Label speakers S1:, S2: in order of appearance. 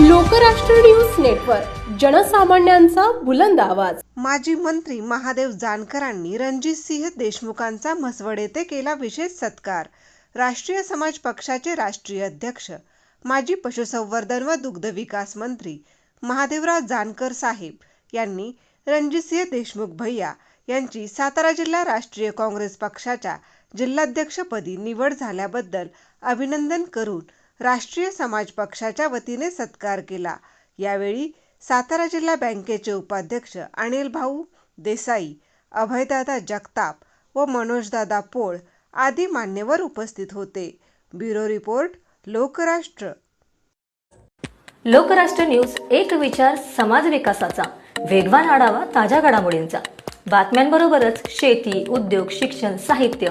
S1: Lokrashtra news network जनसामान्यांचा बुलंद आवाज.
S2: माजी मंत्री महादेव जानकरांनी रणजितसिंह देशमुखांचा म्हसवड येथे केला विशेष सत्कार. राष्ट्रीय समाज पक्षाचे राष्ट्रीय अध्यक्ष माजी पशुसंवर्धन व दुग्ध विकास मंत्री महादेवराव जानकर साहेब यांनी रणजितसिंह देशमुख भैया यांची सातारा जिल्हा राष्ट्रीय काँग्रेस पक्षाच्या जिल्हाध्यक्षपदी निवड झाल्याबद्दल अभिनंदन करून राष्ट्रीय समाज पक्षाच्या वतीने सत्कार केला. यावेळी सातारा जिल्हा बँकेचे उपाध्यक्ष अनिल भाऊ देसाई अभयदादा जगताप व मनोजदादा पोळ आदी मान्यवर उपस्थित होते. Bureau report Lokrashtra.
S3: Lokrashtra news एक विचार समाज विकासाचा. वेगवान आढावा ताज्या घडामोडींचा. बातम्यांबरोबरच शेती उद्योग शिक्षण साहित्य